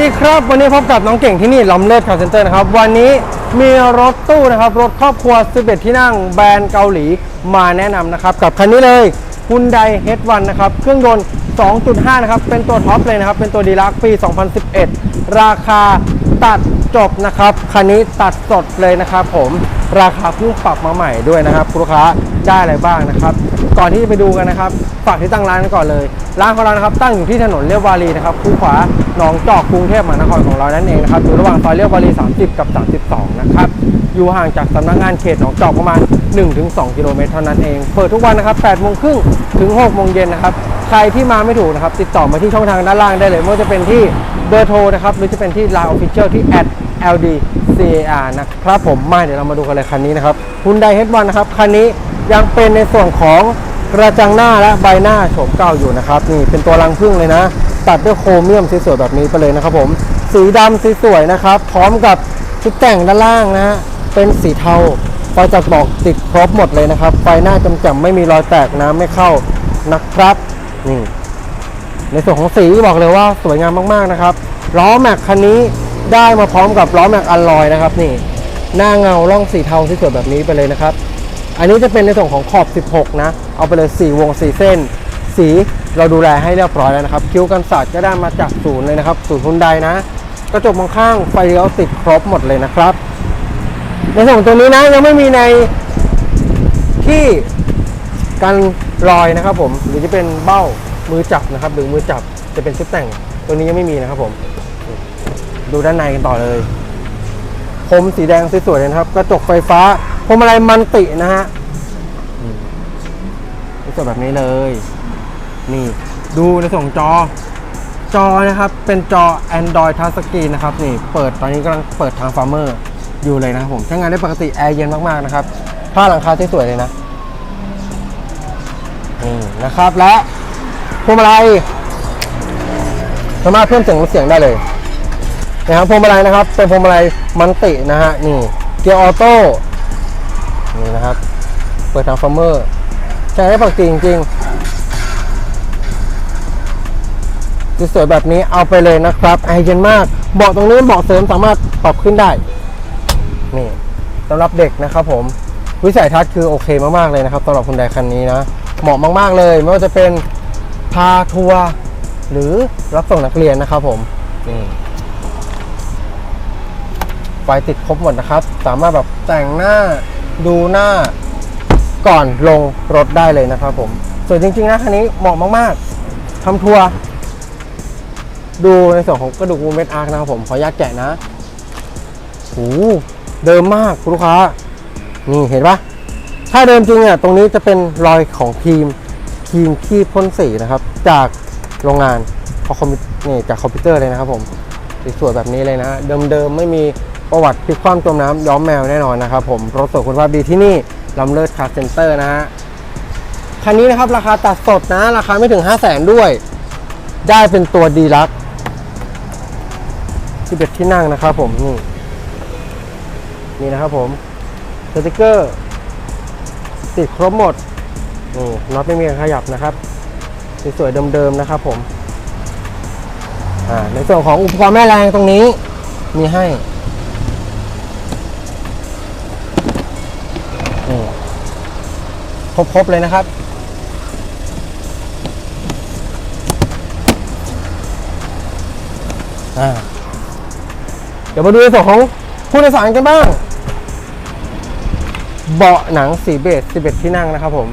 ดีครับ วันนี้พบกับน้องเก่งที่นี่ลำเลิศคาร์เซ็นเตอร์นะครับ วันนี้มีรถตู้นะครับ รถครอบครัว11ที่นั่งแบรนด์เกาหลีมาแนะนำนะครับ กับคันนี้เลยคุณไดเฮดวันนะครับ เครื่องยนต์ 2.5 นะครับ เป็นตัวท็อปเลยนะครับ เป็นตัวดีลักปี 2011 ราคาตัด จบนะครับคันนี้ตัดสดเลยนะครับผมราคาเพิ่งปรับมาใหม่ด้วยนะครับคุณลูกค้าได้อะไรบ้างนะครับ ก่อนที่จะไปดูกันนะครับฝากที่ตั้งร้านกันก่อนเลย ร้านของเรานะครับตั้งอยู่ที่ถนนเลียววารีนะครับคู่ขวาหนองจอกกรุงเทพมหานครของเรานั่นเองนะครับอยู่ระหว่างซอยเลียววารี 30 กับ 32 นะครับอยู่ห่างจากสำนักงานเขตหนองจอกประมาณ 1-2 กิโลเมตรเท่านั้นเอง เปิดทุกวันนะครับ8โมงครึ่งถึง6โมงเย็นนะครับใครที่มาไม่ถูกนะครับติดต่อมาที่ช่องทางด้านล่างได้เลยไม่ว่าจะเป็นที่เบอร์โทรนะครับหรือจะเป็นที่ Line Official ที่ @ld CAR นะครับผมมาเดี๋ยวเรามาดูกันเลยคันนี้นะครับ Hyundai H1 นะครับ คันนี้ยังเป็นในส่วนของกระจังหน้าและใบหน้าโฉมเก่าอยู่นะครับ นี่เป็นตัวรังพึ่งเลยนะ ตัดด้วยโครเมียมสวยๆแบบนี้ไปเลยนะครับผม สีดำสวยๆนะครับ พร้อมกับชุดแต่งด้านล่างนะฮะเป็นสีเทาไฟจัดบอกติดครบหมดเลยนะครับไฟหน้าจำๆไม่มีรอยแตกน้ำไม่เข้านะครับนี่ในส่วนของสีบอกเลยว่าสวยงามมากๆนะครับล้อแม็กคันนี้ ได้มาพร้อมกับล้อแม็กอัลลอยนะครับนี่หน้าเงาล่องสีเทาที่สวยแบบนี้ไปเลยนะครับ อันนี้จะเป็นในส่วนของขอบ 16 นะ เอาไปเลย 4 วง 4 เส้น สีเราดูแลให้เรียบร้อยแล้วนะครับ คิ้วกันสาดก็ได้มาจากศูนย์เลยนะครับศูนย์ฮุนไดนะ กระจกมองข้างไฟเลี้ยวติดครบหมดเลยนะครับ ในส่วนของตัวนี้นะยังไม่มีในที่กันรอยนะครับผมหรือจะเป็นเบ้ามือจับนะครับ หรือมือจับจะเป็นชุดแต่งตัวนี้ยังไม่มีนะครับผม ดูด้านในกันต่อเลยพรมสีแดงสวยๆเลยนะครับ กระจกไฟฟ้าพวงมาลัยมันตินะฮะสวยแบบนี้เลย นี่ ดูในส่วนของจอ จอนะครับ เป็นจอ Android Touch Screen นะครับ นี่ เปิดตอนนี้กำลังเปิดทางฟาร์เมอร์อยู่เลยนะครับผมใช้งานได้ปกติแอร์เย็นมากๆนะครับผ้าหลังคาสวยๆเลยนะนี่นะครับและพวงมาลัยสามารถเพิ่มเสียงลดเสียงได้เลย นะครับพวงมาลัยนะครับ เป็นพวงมาลัยมันตินะฮะนี่เกียร์ออโต้นี่นะครับ เปิดทางฟาร์เมอร์ใช้ได้ปกติจริงๆสวยๆแบบนี้เอาไปเลยนะครับแอเย็นมากเบาะตรงนี้เบาะเสริมสามารถปรับขึ้นได้ นี่สำหรับเด็กนะครับผมวิสัยทัศน์คือโอเคมากๆเลยนะครับสำหรับคุณไดคันนี้นะ เหมาะมากๆเลย ไม่ว่าจะเป็นพาทัวร์หรือรับส่งนักเรียนนะครับผมนี่ ไฟติดครบหมดนะครับ สามารถแบบแต่งหน้าดูหน้าก่อนลงรถได้เลยนะครับผมส่วนจริงๆนะคันนี้เหมาะมากๆทำทัวร์ดูในส่วนของกระดูกวูเมดอาร์คนะครับผมขออนุญาตแกะนะโอ้โหเดิมมากคุณลูกค้า นี่เห็นปะถ้าเดิมจริงอะตรงนี้จะเป็นรอยของครีมครีมคีบพ่นสีนะครับ จากโรงงานพอคอมพิวนี่จากคอมพิวเตอร์เลยนะครับผมสวยแบบนี้เลยนะ เดิมๆไม่มี ประวัติพลิกคว่ำจมน้ำย้อมแมวแน่นอนนะครับผมรถสวยคุณภาพดีที่นี่ลำเลิศคาร์เซนเตอร์นะฮะคันนี้นะครับราคาตัดสดนะ ราคาไม่ถึง 5 0 0แสนด้วย ได้เป็นตัวดีลัก11ที่นั่งนะครับผมนี่นี่นะครับผมสติกเกอร์ติดครบหมดนี่น็อตไม่มีการขยับนะครับสวยๆเดิมๆนะครับผมในส่วนของอุปกรณ์แม่แรงตรงนี้มีให้ ครบๆเลยนะครับอ่าเดี๋ยวมาดูในส่วนของผู้โดยสารกันบ้าง เบาะหนังสีเบจ11 ที่นั่งนะครับผม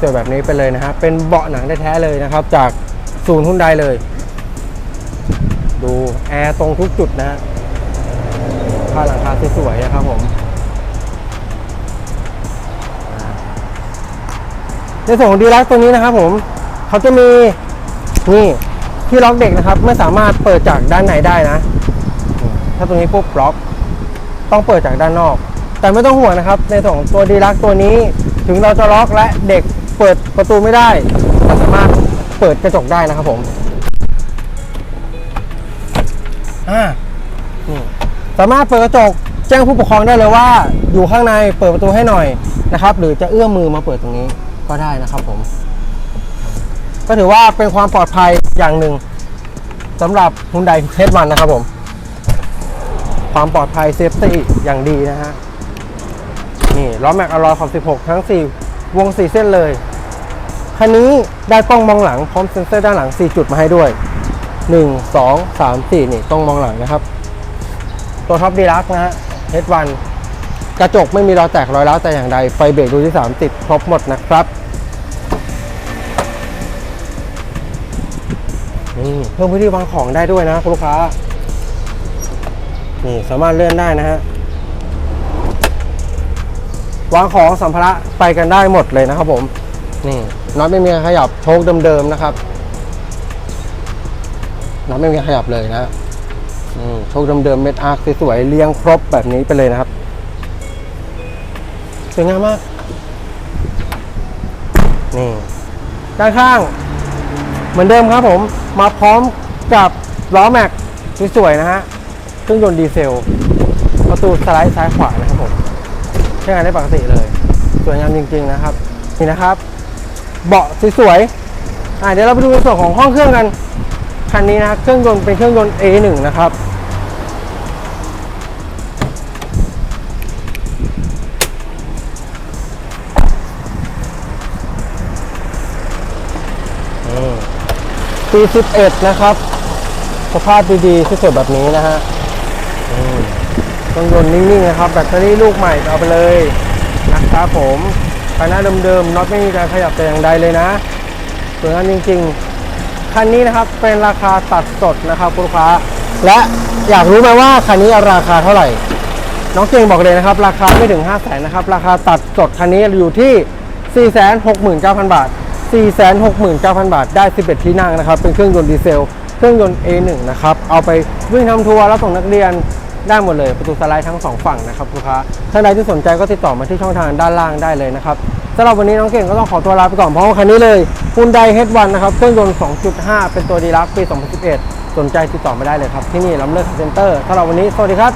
สวยๆแบบนี้ไปเลยนะฮะเป็นเบาะหนังแท้ๆเลยนะครับ จากศูนย์หุ้นไดเลย ดูแอร์ตรงทุกจุดนะฮะผ้าหลังคาสวยๆนะครับผม ในส่วนของดีลักตัวนี้นะครับผมเขาจะมีนี่ที่ล็อกเด็กนะครับไม่สามารถเปิดจากด้านในได้นะ ถ้าตัวนี้ปุ๊บล็อก ต้องเปิดจากด้านนอก แต่ไม่ต้องห่วงนะครับ ในส่วนของตัวดีลักตัวนี้ ถึงเราจะล็อกและเด็กเปิดประตูไม่ได้เราสามารถเปิดกระจกได้นะครับผมอ่านี่สามารถเปิดกระจกแจ้งผู้ปกครองได้เลยว่า อยู่ข้างในเปิดประตูให้หน่อยนะครับ หรือจะเอื้อมมือมาเปิดตรงนี้ ก็ได้นะครับผม ก็ถือว่าเป็นความปลอดภัยอย่างหนึ่งสำหรับ Hyundai H1 นนะครับผม ความปลอดภัยเซฟตี้อย่างดีนะฮะ นี่ล้อแม็กอลอยขอบ 16 ทั้ง 4 วง 4 เส้นเลย คันนี้ได้กล้องมองหลังพร้อมเซ็นเซอร์ด้านหลัง 4 จุดมาให้ด้วย 1 2 3 4 นี่กล้องมองหลังนะครับ ตัวท็อปดีลักนะฮะ H1 กระจกไม่มีรอยแตกรอยร้าวแต่อย่างใด ไฟเบรกดูที่ 3 ติดครบหมดนะครับนี่เพิ่มพื้นที่วางของได้ด้วยนะคุณลูกค้า นี่สามารถเลื่อนได้นะฮะ วางของสัมภาระไปกันได้หมดเลยนะครับผม นี่น็อตไม่มีขยับโชคเดิมๆนะครับน็อตไม่มีขยับเลยนะโชคเดิมๆเม็ดอาร์คสวยๆเรียงครบแบบนี้ไปเลยนะครับ วยงามมาก นี่ ด้านข้าง เหมือนเดิมครับผม มาพร้อมกับล้อแม็กสวยๆนะฮะ เครื่องยนต์ดีเซล ประตูสไลด์ซ้ายขวานะครับผมใช้งานได้ปกติเลย สวยงามจริงๆนะครับ นี่นะครับ เบาะสวยๆอ่าเดี๋ยวเราไปดูในส่วนของห้องเครื่องกัน คันนี้นะ เครื่องยนต์เป็นเครื่องยนต์ A1 นะครับ ปี 11 นะครับ สภาพดีๆสวยๆแบบนี้นะฮะอืมเครื่องยนต์นิ่งๆนะครับ แบตเตอรี่ลูกใหม่เอาไปเลยนะครับผมภายหน้าเดิมๆน็อตไม่มีการขยับแต่อย่างใดเลยนะสวยงามจริงๆ คันนี้นะครับเป็นราคาตัดสดนะครับคุณลูกค้า และอยากรู้ไหมว่าคันนี้ราคาเท่าไหร่ น้องเก่งบอกเลยนะครับ ราคาไม่ถึง 5 0 0แสนนะครับ ราคาตัดสดคันนี้อยู่ที่ 469,000 บาท 469,000 บาท ได้ 11 ที่นั่งนะครับ เป็นเครื่องยนต์ดีเซล เครื่องยนต์ A1 นะครับ เอาไปวิ่งทำทัวร์แล้วส่งนักเรียนได้หมดเลย ประตูสไลด์ทั้งสองฝั่งนะครับลูกค้า ท่านใดที่สนใจก็ติดต่อมาที่ช่องทางด้านล่างได้เลยนะครับสำหรับวันนี้น้องเก่งก็ต้องขอตัวลาไปก่อน เพราะว่าคันนี้เลย Hyundai H1 นะครับ เครื่องยนต์ 2.5 เป็นตัวดีลักปี 2011 สนใจติดต่อมาได้เลยครับ ที่นี่ลำเลิศเซ็นเตอร์สำหรับวันนี้ สวัสดีครับ